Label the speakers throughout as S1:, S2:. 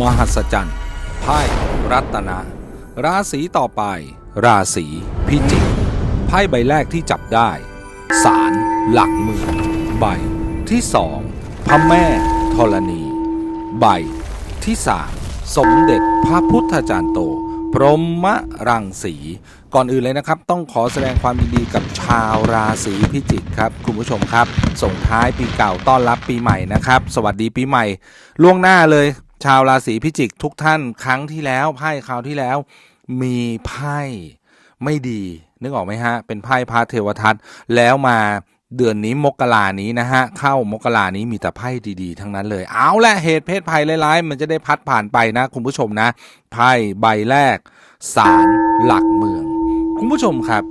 S1: มหัศจรรย์ไพ่รัตนะ ราศีต่อไป ราศีพิจิกไพ่ใบแรกที่จับได้ สารหลักเมืองใบที่สองพระแม่ธรณี ใบที่สามสมเด็จพระพุทธจารย์โต พรหมรังสี ก่อนอื่นเลยนะครับ ต้องขอแสดงความยินดีกับชาวราศีพิจิกครับ คุณผู้ชมครับ ส่งท้ายปีเก่าต้อนรับปีใหม่นะครับ สวัสดีปีใหม่ ล่วงหน้าเลย ชาวราศีพิจิกทุกท่านครั้งที่แล้วไพ่คราวที่แล้ว มีไพ่ไม่ดี นึกออกไหมฮะ เป็นไพ่พระเทวทัตแล้วมาเดือนนี้มกรานี้นะฮะ เข้ามกรานี้มีแต่ไพ่ดีๆ ทั้งนั้นเลย เอาละเหตุเพศภัยร้ายๆ มันจะได้พัดผ่านไปนะ คุณผู้ชมนะ ไพ่ใบแรกศาลหลักเมือง คุณผู้ชมครับ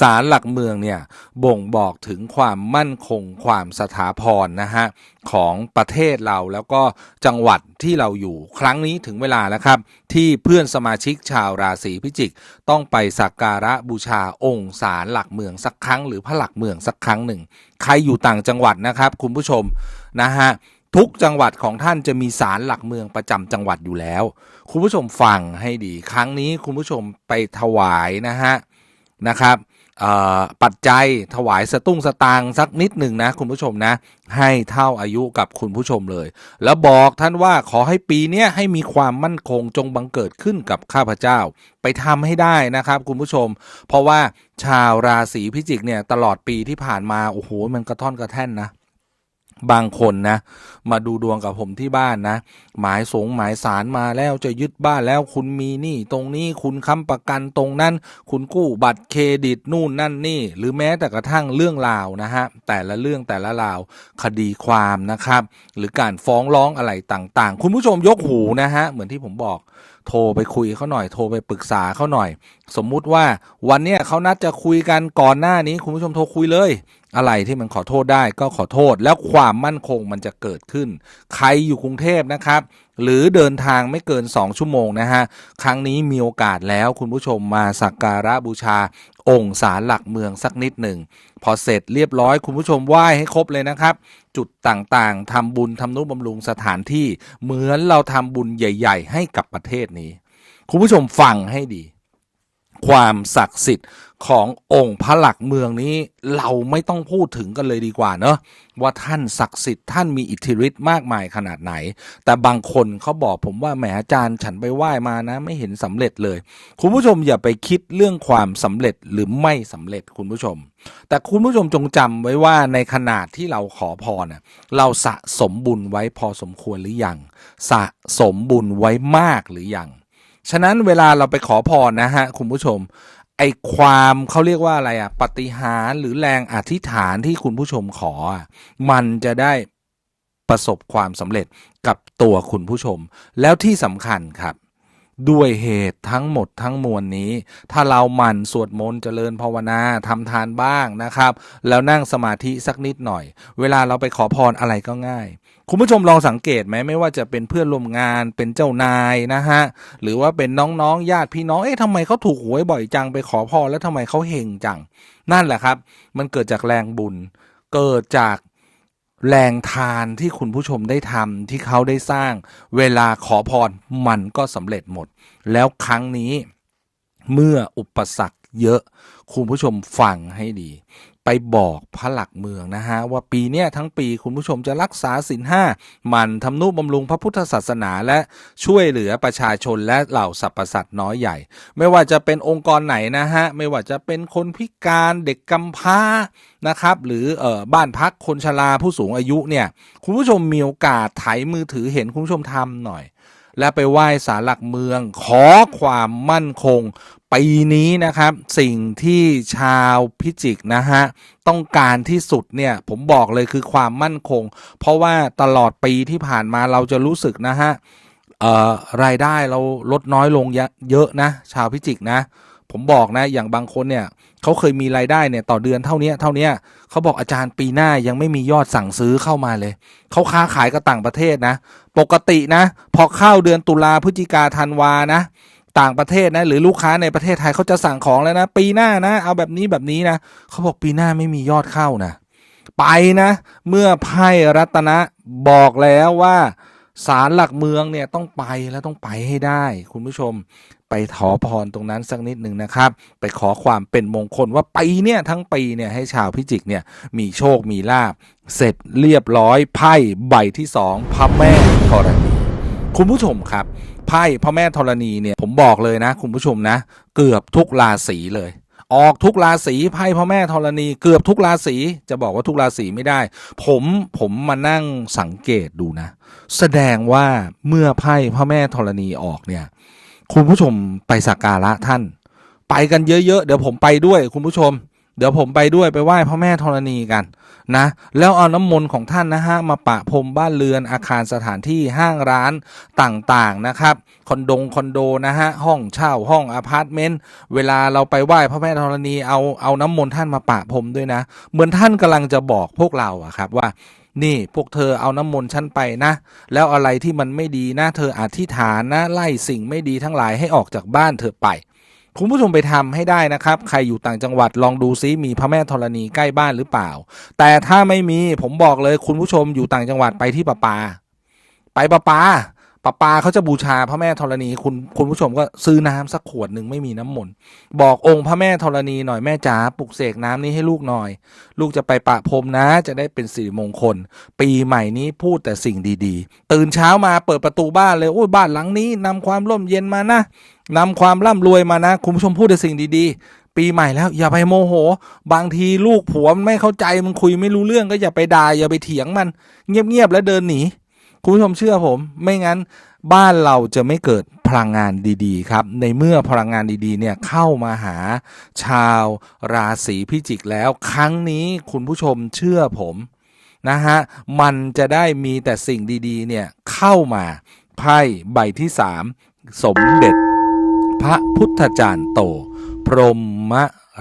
S1: ศาลหลักเมืองเนี่ยบ่งบอกถึงความมั่นคงความสถาพรนะฮะของประเทศเราแล้วก็จังหวัดที่เราอยู่ครั้งนี้ถึงเวลาแล้วครับ ที่เพื่อนสมาชิกชาวราศีพิจิก ต้องไปสักการะบูชาองค์ศาลหลักเมืองสักครั้ง หรือพระหลักเมืองสักครั้งหนึ่ง ใครอยู่ต่างจังหวัดนะครับ คุณผู้ชมนะฮะทุกจังหวัดของท่านจะมีศาลหลักเมืองประจำจังหวัดอยู่แล้ว คุณผู้ชมฟังให้ดี ครั้งนี้คุณผู้ชมไปถวายนะฮะนะครับ ปัจจัยถวายสตุ้งสตางสักนิดหนึ่งนะคุณผู้ชมนะ ให้เท่าอายุกับคุณผู้ชมเลย แล้วบอกท่านว่าขอให้ปีนี้ให้มีความมั่นคงจงบังเกิดขึ้นกับข้าพเจ้า ไปทำให้ได้นะครับคุณผู้ชม เพราะว่าชาวราศีพิจิกเนี่ยตลอดปีที่ผ่านมาโอ้โหมันกระท่อนกระแท่นนะ บางคนนะมาดูดวงกับผมที่บ้านนะ หมายสงหมายสารมาแล้วจะยึดบ้านแล้วคุณมีหนี้ตรงนี้คุณค้ำประกันตรงนั้น คุณกู้บัตรเครดิตนู่นนั่นนี่ หรือแม้แต่กระทั่งเรื่องราวนะฮะแต่ละเรื่องแต่ละราวคดีความนะครับ หรือการฟ้องร้องอะไรต่างๆ คุณผู้ชมยกหูนะฮะเหมือนที่ผมบอก โทรไปคุยเขาหน่อยโทรไปปรึกษาเขาหน่อย สมมุติว่าวันเนี้ยเขานัดจะคุยกันก่อนหน้านี้ คุณผู้ชมโทรคุยเลย อะไรที่มันขอโทษได้ก็ขอโทษ แล้วความมั่นคงมันจะเกิดขึ้น ใครอยู่กรุงเทพนะครับ หรือเดินทางไม่เกิน 2 ชั่วโมงนะฮะครั้งนี้มีโอกาสแล้วคุณผู้ชมมาสักการะบูชา องค์ศาลหลักเมืองสักนิดหนึ่งพอเสร็จเรียบร้อยคุณผู้ชมไหว้ให้ครบเลยนะครับ จุดต่างๆทำบุญทำนุบำรุงสถานที่เหมือนเราทำบุญใหญ่ ๆ ให้กับประเทศนี้ คุณผู้ชมฟังให้ดี ความศักดิ์สิทธิ์ขององค์พระหลักเมืองนี้เราไม่ต้องพูดถึงกันเลยดีกว่าเนอะว่าท่านศักดิ์สิทธิ์ท่านมีอิทธิฤทธิ์มากมายขนาดไหน แต่บางคนเขาบอกผมว่าแหมอาจารย์ฉันไปไหว้มานะ ไม่เห็นสำเร็จเลย คุณผู้ชมอย่าไปคิดเรื่องความสำเร็จหรือไม่สำเร็จคุณผู้ชม แต่คุณผู้ชมจงจำไว้ว่าในขนาดที่เราขอพรน่ะเราสะสมบุญไว้พอสมควรหรือยังสะสมบุญไว้มากหรือยัง ฉะนั้นเวลาเราไปขอพรนะฮะคุณผู้ชม ไอความเขาเรียกว่าอะไรอะปฏิหารหรือแรงอธิษฐานที่คุณผู้ชมขออะมันจะได้ประสบความสำเร็จกับตัวคุณผู้ชม แล้วที่สำคัญครับ ด้วยเหตุทั้งหมดทั้งมวลนี้ ถ้าเราหมั่นสวดมนต์เจริญภาวนาทำทานบ้างนะครับ แล้วนั่งสมาธิสักนิดหน่อย เวลาเราไปขอพรอะไรก็ง่าย คุณผู้ชมลองสังเกตไหมไม่ว่าจะเป็นเพื่อนร่วมงานเป็นเจ้านายนะฮะหรือว่าเป็นน้องๆญาติพี่น้องเอ๊ะทำไมเขาถูกหวยบ่อยจังไปขอพรแล้วทำไมเขาเฮงจัง นั่นแหละครับ มันเกิดจากแรงบุญเกิดจาก แรงทานที่คุณผู้ชมได้ทำที่เขาได้สร้าง เวลาขอพรมันก็สำเร็จหมด แล้วครั้งนี้เมื่ออุปสรรคเยอะ คุณผู้ชมฟังให้ดี ไปบอกพระหลักเมืองนะฮะว่าปีเนี้ยทั้งปีคุณผู้ชมจะรักษาศีลห้ามันทำนุบำรุงพระพุทธศาสนาและช่วยเหลือประชาชนและเหล่าสรรพสัตว์น้อยใหญ่ ไม่ว่าจะเป็นองค์กรไหนนะฮะไม่ว่าจะเป็นคนพิการเด็กกำพร้านะครับหรือเอ่อบ้านพักคนชราผู้สูงอายุเนี่ยคุณผู้ชมมีโอกาสไถมือถือเห็นคุณผู้ชมทำหน่อย และไปไหว้ศาลหลักเมือง ขอความมั่นคง ปีนี้นะครับ สิ่งที่ชาวพิจิกนะฮะ ต้องการที่สุดเนี่ย ผมบอกเลยคือความมั่นคง เพราะว่าตลอดปีที่ผ่านมาเราจะรู้สึกนะฮะรายได้เราลดน้อยลงเยอะนะ ชาวพิจิกนะ ผมบอกนะอย่างบางคนเนี่ยเขาเคยมีรายได้เนี่ยต่อเดือนเท่านี้เท่านี้เขาบอกอาจารย์ปีหน้ายังไม่มียอดสั่งซื้อเข้ามาเลยเขาค้าขายกับต่างประเทศนะ ปกตินะ พอเข้าเดือนตุลาพฤศจิกาธันวานะ ต่างประเทศนะหรือลูกค้าในประเทศไทยเขาจะสั่งของแล้วนะ ปีหน้านะ เอาแบบนี้แบบนี้นะเขาบอกปีหน้าไม่มียอดเข้านะ ไปนะ เมื่อไพ่รัตนะบอกแล้วว่า ศาลหลักเมืองเนี่ยต้องไปแล้วต้องไปให้ได้ คุณผู้ชมไปขอพรตรงนั้นสักนิดหนึ่งนะครับ ไปขอความเป็นมงคลว่าปีเนี่ยทั้งปีเนี่ยให้ชาวพิจิกเนี่ยมีโชคมีลาบเสร็จเรียบร้อยไพ่ใบที่สองพระแม่ธรณีคุณผู้ชมครับไพ่พระแม่ธรณีเนี่ยผมบอกเลยนะ คุณผู้ชมนะ เกือบทุกราศีเลย ออกทุกราศีไพ่พระแม่ธรณี เกือบทุกราศีจะบอกว่าทุกราศีไม่ได้ ผมผมมานั่งสังเกตดูนะ แสดงว่าเมื่อไพ่พระแม่ธรณีออกเนี่ย คุณผู้ชมไปสักการะท่าน ไปกันเยอะๆ เดี๋ยวผมไปด้วยคุณผู้ชม เดี๋ยวผมไปด้วยไปไหว้พระแม่ธรณีกัน นะแล้วเอาน้ำมนต์ของท่านนะฮะมาปะพรมบ้านเรือนอาคารสถานที่ห้างร้านต่างๆนะครับคอนโดคอนโดนะฮะห้องเช่าห้องอพาร์ตเมนต์เวลาเราไปไหว้พระแม่ธรณีเอาเอาน้ำมนต์ท่านมาปะพรมด้วยนะ เหมือนท่านกำลังจะบอกพวกเราอะครับว่านี่พวกเธอเอาน้ำมนต์ฉันไปนะ แล้วอะไรที่มันไม่ดีนะ เธออธิษฐานนะ ไล่สิ่งไม่ดีทั้งหลายให้ออกจากบ้านเธอไป คุณผู้ชมไปทำให้ได้นะครับ ใครอยู่ต่างจังหวัดลองดูซิมีพระแม่ธรณีใกล้บ้านหรือเปล่า แต่ถ้าไม่มีผมบอกเลยคุณผู้ชมอยู่ต่างจังหวัดไปที่ประปา ไปประปาประปาเขาจะบูชาพระแม่ธรณีคุณคุณผู้ชมก็ซื้อน้ำสักขวดหนึ่งไม่มีน้ำมนต์บอกองค์พระแม่ธรณีหน่อยแม่จ๋าปลุกเสกน้ำนี้ให้ลูกหน่อย ลูกจะไปปะพรมนะ จะได้เป็นสิริมงคล ปีใหม่นี้พูดแต่สิ่งดีๆ ตื่นเช้ามาเปิดประตูบ้านเลยโอ้ยบ้านหลังนี้นำความร่มเย็นมานะ นำความร่ำรวยมานะ คุณผู้ชมพูดแต่สิ่งดีๆ ปีใหม่แล้วอย่าไปโมโห บางทีลูกผัวมันไม่เข้าใจมันคุยไม่รู้เรื่องก็อย่าไปด่าอย่าไปเถียงมัน เงียบๆแล้วเดินหนีคุณผู้ชมเชื่อผม ไม่งั้นบ้านเราจะไม่เกิดพลังงานดีๆ ครับ ในเมื่อพลังงานดีๆ เนี่ยเข้ามาหาชาวราศีพิจิกแล้ว ครั้งนี้คุณผู้ชมเชื่อผมนะฮะมันจะได้มีแต่สิ่งดีๆ เนี่ยเข้ามาไพ่ใบที่สามสมเด็จ พระพุทธจารย์โต พรหม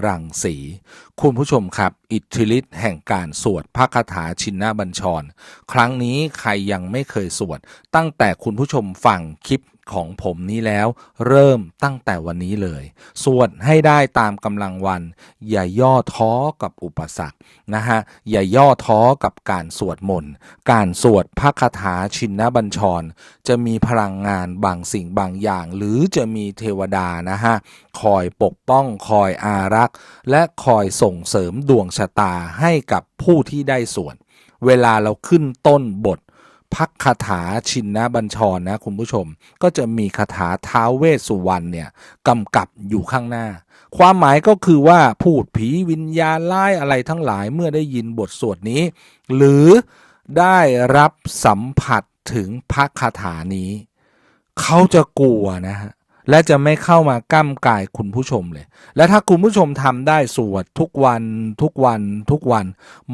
S1: รังสี คุณผู้ชมครับ อิทธิฤทธิ์แห่งการสวดพระคาถาชินนบัญชร ครั้งนี้ใครยังไม่เคยสวด ตั้งแต่คุณผู้ชมฟังคลิป ของผมนี้แล้ว เริ่มตั้งแต่วันนี้เลย สวดให้ได้ตามกำลังวัน อย่าย่อท้อกับอุปสรรคนะฮะอย่าย่อท้อกับการสวดมนต์การสวดพระคาถาชินนบัญชร จะมีพลังงานบางสิ่งบางอย่าง หรือจะมีเทวดานะฮะคอยปกป้องคอยอารักษ์และคอยส่งเสริมดวงชะตาให้กับผู้ที่ได้สวดเวลาเราขึ้นต้นบท พักคาถาชินนะบัญชรนะคุณผู้ชม ก็จะมีคาถาท้าเวสสุวรรณเนี่ยกำกับอยู่ข้างหน้า ความหมายก็คือว่าพูดผีวิญญาณไล่อะไรทั้งหลายเมื่อได้ยินบทสวดนี้ หรือได้รับสัมผัสถึงพักคาถานี้ เขาจะกลัวนะฮะ และจะไม่เข้ามาก้ำกายคุณผู้ชมเลย และถ้าคุณผู้ชมทำได้สวดทุกวันทุกวันทุกวัน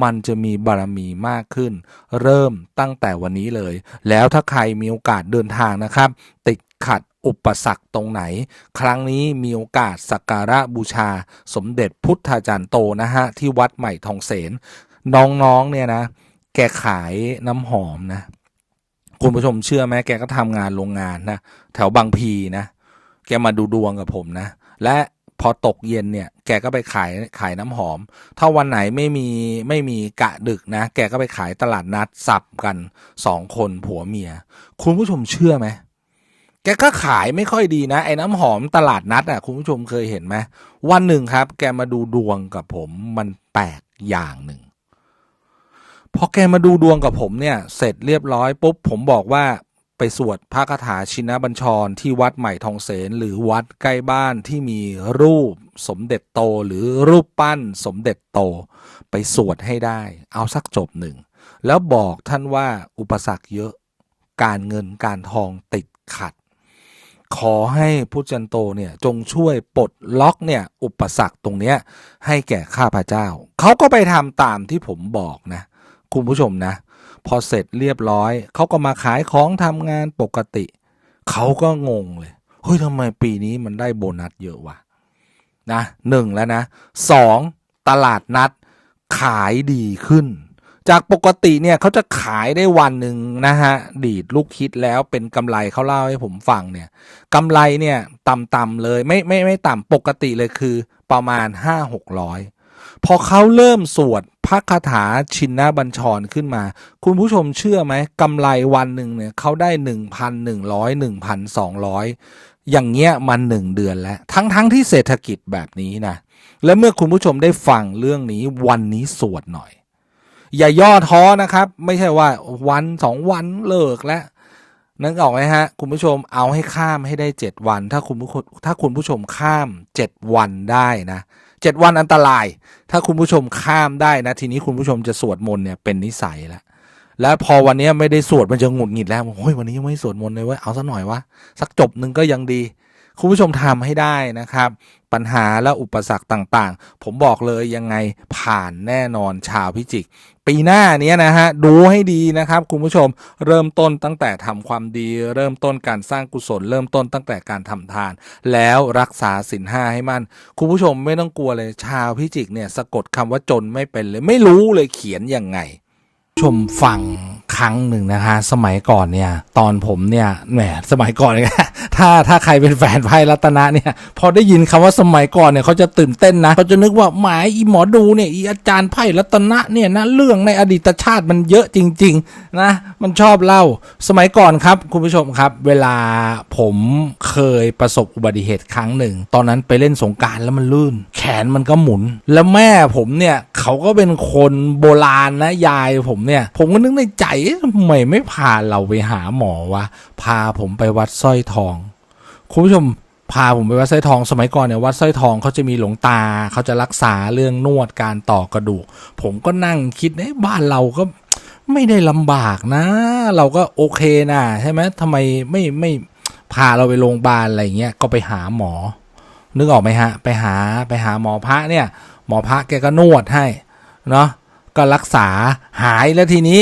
S1: มันจะมีบารมีมากขึ้น เริ่มตั้งแต่วันนี้เลย แล้วถ้าใครมีโอกาสเดินทางนะครับ ติดขัดอุปสรรคตรงไหน ครั้งนี้มีโอกาสสักการะบูชา สมเด็จพุทธาจารย์โตนะฮะ ที่วัดใหม่ทองเสนน้องๆเนี่ยนะ แกขายน้ำหอมนะ คุณผู้ชมเชื่อไหมแกก็ทำงานโรงงานนะ แถวบางพีนะ กมาดูดวงกับผมนะ และพอตกเย็นเนี่ย แกก็ไปขายขายน้ำหอม ถ้าวันไหนไม่มีไม่มีกะดึกนะ แกก็ไปขายตลาดนัดสับกันสองคนผัวเมีย คุณผู้ชมเชื่อไหมแกก็ขายไม่ค่อยดีนะ ไอ้น้ำหอมตลาดนัดอะคุณผู้ชมเคยเห็นไหมวันหนึ่งครับ แกมาดูดวงกับผมมันแปลกอย่างหนึ่งพอแกมาดูดวงกับผมเนี่ย เสร็จเรียบร้อยปุ๊บผมบอกว่า ไปสวดพระคาถาชินบัญชรที่วัดใหม่ทองเสนหรือวัดใกล้บ้านที่มีรูปสมเด็จโตหรือรูปปั้นสมเด็จโต ไปสวดให้ได้ เอาสักจบหนึ่ง แล้วบอกท่านว่าอุปสรรคเยอะการเงินการทองติดขัด ขอให้พุทธจันโตเนี่ยจงช่วยปลดล็อกเนี่ยอุปสรรคตรงเนี้ยให้แก่ข้าพเจ้า เขาก็ไปทำตามที่ผมบอกนะ คุณผู้ชมนะ พอเสร็จเรียบร้อย เขาก็มาขายของทำงานปกติ เขาก็งงเลย เฮ้ยทำไมปีนี้มันได้โบนัสเยอะวะนะหนึ่งแล้วนะสองตลาดนัดขายดีขึ้น จากปกติเนี่ยเขาจะขายได้วันหนึ่งนะฮะดีดลูกคิดแล้วเป็นกำไรเขาเล่าให้ผมฟังเนี่ยกำไรเนี่ยต่ำๆเลยไม่ไม่ไม่ต่ำปกติเลยคือประมาณห้าหกร้อยพอเขาเริ่มสวด ระคาถาชินนบัญชรขึ้นมา คุณผู้ชมเชื่อไหมกำไรวันหนึ่งเนี่ยเขาได้หนึ่งพันหนึ่งร้อยหนึ่งพันสองร้อยอย่างเงี้ยมันหนึ่งเดือนแล้ว ทั้งทั้งที่เศรษฐกิจแบบนี้นะและเมื่อคุณผู้ชมได้ฟังเรื่องนี้วันนี้สวดหน่อย อย่าย่อท้อนะครับ ไม่ใช่ว่าวันสองวันเลิกแล้วนึกออกไหมฮะ คุณผู้ชมเอาให้ข้ามให้ได้เจ็ดวัน ถ้าคุณผู้ถ้าคุณผู้ชมข้ามเจ็ดวันได้นะ เจ็ดวันอันตราย ถ้าคุณผู้ชมข้ามได้นะ ทีนี้คุณผู้ชมจะสวดมนต์เนี่ยเป็นนิสัยแล้วแล้วพอวันนี้ไม่ได้สวดมันจะหงุดหงิดแล้วโอ้ยวันนี้ยังไม่สวดมนต์เลยเว้ยเอาสักหน่อยวะสักจบหนึ่งก็ยังดี คุณผู้ชมทำให้ได้นะครับ ปัญหาและอุปสรรคต่างๆ ผมบอกเลยยังไงผ่านแน่นอนชาวพิจิก ปีหน้านี้นะฮะดูให้ดีนะครับคุณผู้ชมเริ่มต้นตั้งแต่ทำความดี เริ่มต้นการสร้างกุศล เริ่มต้นตั้งแต่การทำทาน แล้วรักษาสินห้าให้มั่นคุณผู้ชมไม่ต้องกลัวเลยชาวพิจิกเนี่ยสะกดคำว่าจนไม่เป็นเลยไม่รู้เลยเขียนยังไงชมฟังครั้งหนึ่งนะคะ สมัยก่อนเนี่ย ตอนผมเนี่ยแหมสมัยก่อนเนี่ย ถ้าถ้าใครเป็นแฟนไพ่รัตนะเนี่ย พอได้ยินคำว่าสมัยก่อนเนี่ยเขาจะตื่นเต้นนะเขาจะนึกว่าหมายอีหมอดูเนี่ยอีอาจารย์ไพ่รัตนะเนี่ยนะเรื่องในอดีตชาติมันเยอะจริง ๆ นะ มันชอบเล่าสมัยก่อนครับ คุณผู้ชมครับ เวลาผมเคยประสบอุบัติเหตุครั้งหนึ่ง ตอนนั้นไปเล่นสงการแล้วมันลื่น แขนมันก็หมุน แล้วแม่ผมเนี่ยเขาก็เป็นคนโบราณนะยายผมเนี่ยผมก็นึกในใจทำไมไม่พาเราไปหาหมอวะพาผมไปวัดสร้อยทอง คุณผู้ชมพาผมไปวัดสร้อยทองสมัยก่อนเนี่ยวัดสร้อยทองเขาจะมีหลวงตาเขาจะรักษาเรื่องนวดการต่อกระดูก ผมก็นั่งคิดเอ๊ะบ้านเราก็ไม่ได้ลำบากนะ เราก็โอเคนะใช่ไหมทำไมไม่ไม่พาเราไปโรงพยาบาลอะไรเงี้ยก็ไปหาหมอ นึกออกไหมฮะ ไปหาไปหาหมอพระเนี่ย หมอพระแกก็นวดให้เนาะก็รักษาหายแล้วทีนี้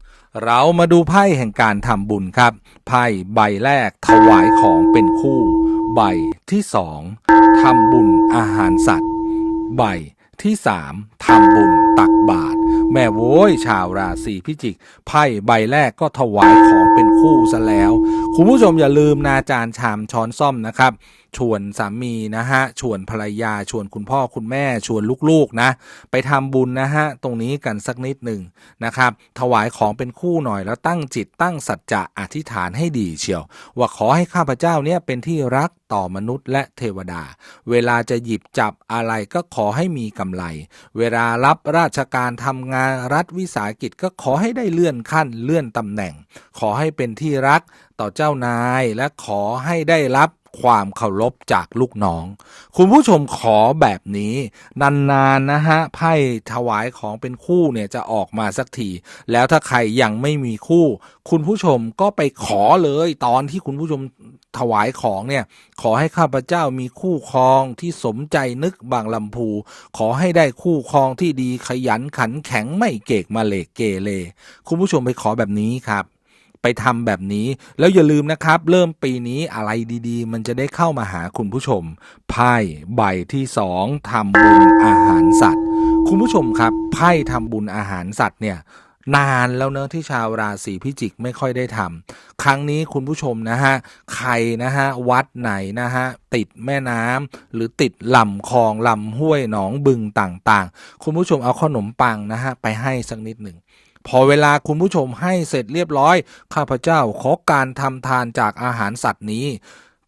S1: เรามาดูไพ่แห่งการทำบุญครับ ไพ่ใบแรกถวายของเป็นคู่ ใบที่สองทำบุญอาหารสัตว์ ใบที่สามทำบุญตักบาตรแม่โว้ยชาวราศีพิจิก ไพ่ใบแรกก็ถวายของเป็นคู่ซะแล้ว คุณผู้ชมอย่าลืมนาจารชามช้อนซ่อมนะครับ ชวนสามีนะฮะชวนภรรยาชวนคุณพ่อคุณแม่ชวนลูกๆนะ ไปทำบุญนะฮะตรงนี้กันสักนิดหนึ่งนะครับ ถวายของเป็นคู่หน่อยแล้วตั้งจิตตั้งสัจจะอธิษฐานให้ดีเชียว ว่าขอให้ข้าพเจ้าเนี่ยเป็นที่รักต่อมนุษย์และเทวดา เวลาจะหยิบจับอะไรก็ขอให้มีกำไร เวลารับราชการทำงานรัฐวิสาหกิจก็ขอให้ได้เลื่อนขั้นเลื่อนตำแหน่ง ขอให้เป็นที่รักต่อเจ้านายและขอให้ได้รับ ความเคารพจากลูกน้อง คุณผู้ชมขอแบบนี้ นานๆนะฮะไพ่ถวายของเป็นคู่เนี่ยจะออกมาสักทีแล้วถ้าใครยังไม่มีคู่ คุณผู้ชมก็ไปขอเลยตอนที่คุณผู้ชมถวายของเนี่ย ขอให้ข้าพเจ้ามีคู่ครองที่สมใจนึกบางลำพู ขอให้ได้คู่ครองที่ดีขยันขันแข็งไม่เกกมาเลกเกเรคุณผู้ชมไปขอแบบนี้ครับ ไปทำแบบนี้ แล้วอย่าลืมนะครับ เริ่มปีนี้อะไรดีๆ มันจะได้เข้ามาหาคุณผู้ชมไพ่ใบที่สองทำบุญอาหารสัตว์ คุณผู้ชมครับไพ่ทำบุญอาหารสัตว์เนี่ยนานแล้วเนอะที่ชาวราศีพิจิกไม่ค่อยได้ทำครั้งนี้คุณผู้ชมนะฮะใครนะฮะวัดไหนนะฮะติดแม่น้ำหรือติดลำคลองลำห้วยหนองบึงต่างๆ คุณผู้ชมเอาขนมปังนะฮะไปให้สักนิดหนึ่ง พอเวลาคุณผู้ชมให้เสร็จเรียบร้อย ข้าพเจ้าขอการทำทานจากอาหารสัตว์นี้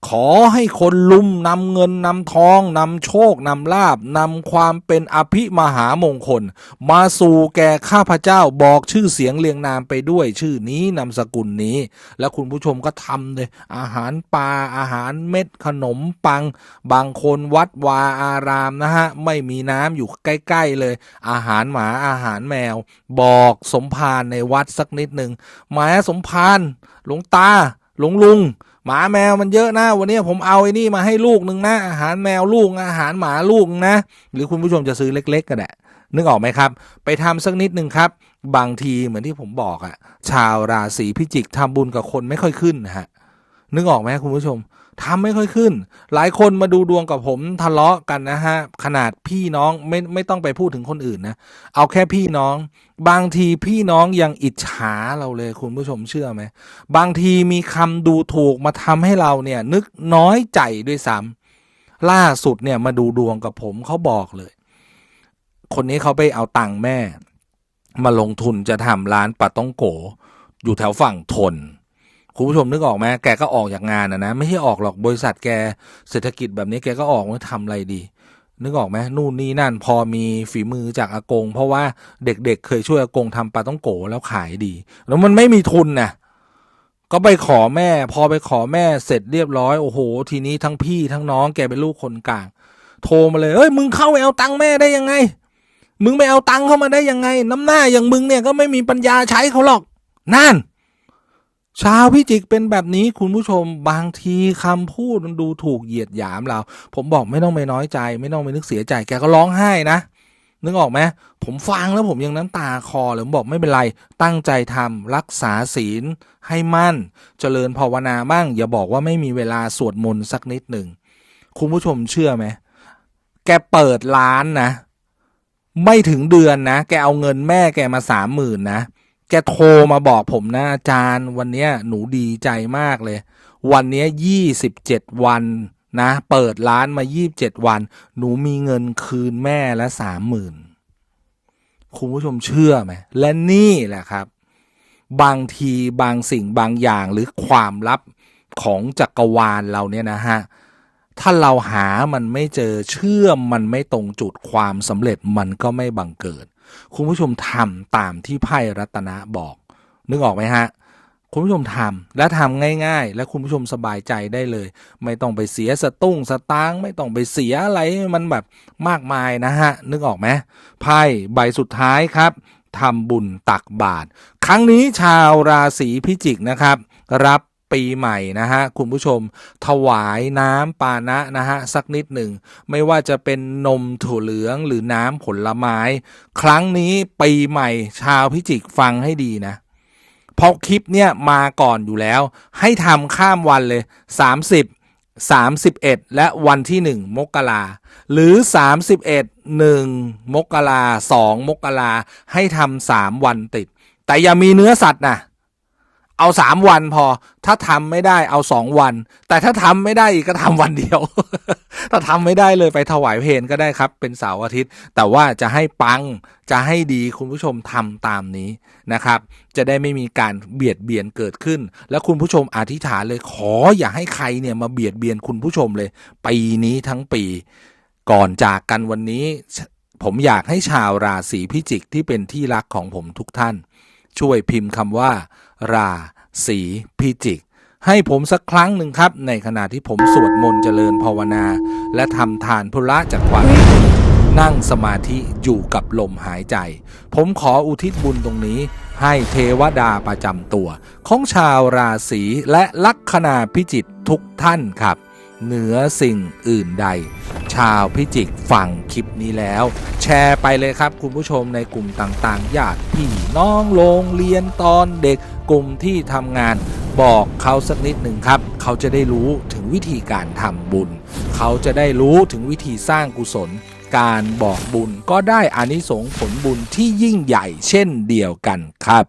S1: ขอให้คนลุมนำเงินนำทองนำโชคนำลาบนำความเป็นอภิมหามงคล มาสู่แก่ข้าพเจ้าบอกชื่อเสียงเรียงนามไปด้วยชื่อนี้นามสกุลนี้ แล้วคุณผู้ชมก็ทำเลย อาหารปลาอาหารเม็ดขนมปัง บางคนวัดวาอารามนะฮะ ไม่มีน้ำอยู่ใกล้ๆเลย อาหารหมาอาหารแมว บอกสมภารในวัดสักนิดหนึ่งหมาสมภารหลวงตาหลวงลุง หมาแมวมันเยอะนะวันนี้ผมเอาไอ้นี่มาให้ลูกหนึ่งนะอาหารแมวลูกอาหารหมาลูกนะ หรือคุณผู้ชมจะซื้อเล็ก ๆ ก็ได้นึกออกไหมครับ ไปทำสักนิดหนึ่งครับ บางทีเหมือนที่ผมบอกอะชาวราศีพิจิกทำบุญกับคนไม่ค่อยขึ้นนะฮะนึกออกไหมคุณผู้ชม ทำไม่ค่อยขึ้น หลายคนมาดูดวงกับผมทะเลาะกันนะฮะ ขนาดพี่น้องไม่ไม่ต้องไปพูดถึงคนอื่นนะ เอาแค่พี่น้อง บางทีพี่น้องยังอิจฉาเราเลยคุณผู้ชมเชื่อไหม บางทีมีคำดูถูกมาทำให้เราเนี่ย นึกน้อยใจด้วยซ้ำล่าสุดเนี่ยมาดูดวงกับผมเขาบอกเลย คนนี้เขาไปเอาตังค์แม่ มาลงทุนจะทำร้านปาต้องโก อยู่แถวฝั่งทน คุณผู้ชมนึกออกไหมแกก็ออกจากงานนะนะไม่ใช่ออกหรอกบริษัทแกเศรษฐกิจแบบนี้แกก็ออกว่าทำอะไรดี นึกออกไหมนู่นนี่นั่นพอมีฝีมือจากอากง เพราะว่าเด็กๆเคยช่วยอากงทำปลาต้องโกแล้วขายดี แล้วมันไม่มีทุนนะก็ไปขอแม่ พอไปขอแม่เสร็จเรียบร้อยโอ้โห ทีนี้ทั้งพี่ทั้งน้องแกเป็นลูกคนกลาง โทรมาเลยเอ้ยมึงเข้าไปเอาตังค์แม่ได้ยังไง มึงไปเอาตังค์เข้ามาได้ยังไง น้ำหน้าอย่างมึงเนี่ยก็ไม่มีปัญญาใช้เขาหรอกนั่น ชาวพิจิกเป็นแบบนี้คุณผู้ชมบางทีคำพูดมันดูถูกเหยียดหยามเรา ผมบอกไม่ต้องไปน้อยใจ ไม่ต้องไปนึกเสียใจแกก็ร้องไห้นะนึกออกไหมผมฟังแล้วผมยังน้ำตาคอเลยผมบอกไม่เป็นไร ตั้งใจทำรักษาศีลให้มั่น เจริญภาวนาบ้าง อย่าบอกว่าไม่มีเวลาสวดมนต์สักนิดหนึ่ง คุณผู้ชมเชื่อไหม แกเปิดร้านนะ ไม่ถึงเดือนนะ แกเอาเงินแม่แกมาสามหมื่นนะ กโทรมาบอกผมนะอาจารย์วันนี้หนูดีใจมากเลย วันนี้ยี่สิบเจ็ดวันนะ เปิดร้านมายี่บเจ็ดวัน หนูมีเงินคืนแม่ละสามหมื่นคุณผู้ชมเชื่อไหม และนี่แหละครับ บางทีบางสิ่งบางอย่างหรือความลับของจักรวาลเราเนี่ยนะฮะ ถ้าเราหามันไม่เจอเชื่อมมันไม่ตรงจุดความสำเร็จมันก็ไม่บังเกิด คุณผู้ชมทำตามที่ไพ่รัตนะบอก นึกออกไหมฮะ คุณผู้ชมทำและทำง่าย ๆ และคุณผู้ชมสบายใจได้เลย ไม่ต้องไปเสียสตุ้งสตางไม่ต้องไปเสียอะไรมันแบบมากมายนะฮะ นึกออกไหมไพ่ใบสุดท้ายครับทำบุญตักบาตรครั้งนี้ชาวราศีพิจิกนะครับ รับ ปีใหม่นะฮะคุณผู้ชม ถวายน้ำปานะนะฮะสักนิดหนึ่ง ไม่ว่าจะเป็นนมถั่วเหลืองหรือน้ำผลไม้ ครั้งนี้ปีใหม่ชาวพิจิกฟังให้ดีนะเพราะคลิปเนี่ยมาก่อนอยู่แล้ว ให้ทำข้ามวันเลย 30 31 และวันที่ 1 มกราหรือ 31 1 มกรา2มกราให้ทำสามวันติด แต่อย่ามีเนื้อสัตว์นะ เอาสามวันพอ ถ้าทำไม่ได้เอาสองวัน แต่ถ้าทำไม่ได้อีกก็ทำวันเดียว ถ้าทำไม่ได้เลยไปถวายเพลก็ได้ครับ เป็นเสาร์อาทิตย์ แต่ว่าจะให้ปังจะให้ดีคุณผู้ชมทำตามนี้นะครับ จะได้ไม่มีการเบียดเบียนเกิดขึ้น แล้วคุณผู้ชมอธิษฐานเลยขออย่าให้ใครเนี่ยมาเบียดเบียนคุณผู้ชมเลยปีนี้ทั้งปีก่อนจากกันวันนี้ผมอยากให้ชาวราศีพิจิกที่เป็นที่รักของผมทุกท่าน ช่วยพิมพ์คำว่า ราศีพิจิก ให้ผมสักครั้งหนึ่งครับ ในขณะที่ผมสวดมนต์เจริญภาวนา และทำทานพุระจากความนั่งสมาธิอยู่กับลมหายใจ ผมขออุทิศบุญตรงนี้ ให้เทวดาประจำตัว ของชาวราศีและลัคนาพิจิตทุกท่านครับ เหนือสิ่งอื่นใด ชาวพิจิกฟังคลิปนี้แล้ว แชร์ไปเลยครับคุณผู้ชมในกลุ่มต่างๆญาติพี่น้องโรงเรียนตอนเด็ก กลุ่มที่ทำงานบอกเขาสักนิดหนึ่งครับ เขาจะได้รู้ถึงวิธีการทำบุญ เขาจะได้รู้ถึงวิธีสร้างกุศล การบอกบุญก็ได้อานิสงส์ผลบุญที่ยิ่งใหญ่เช่นเดียวกันครับ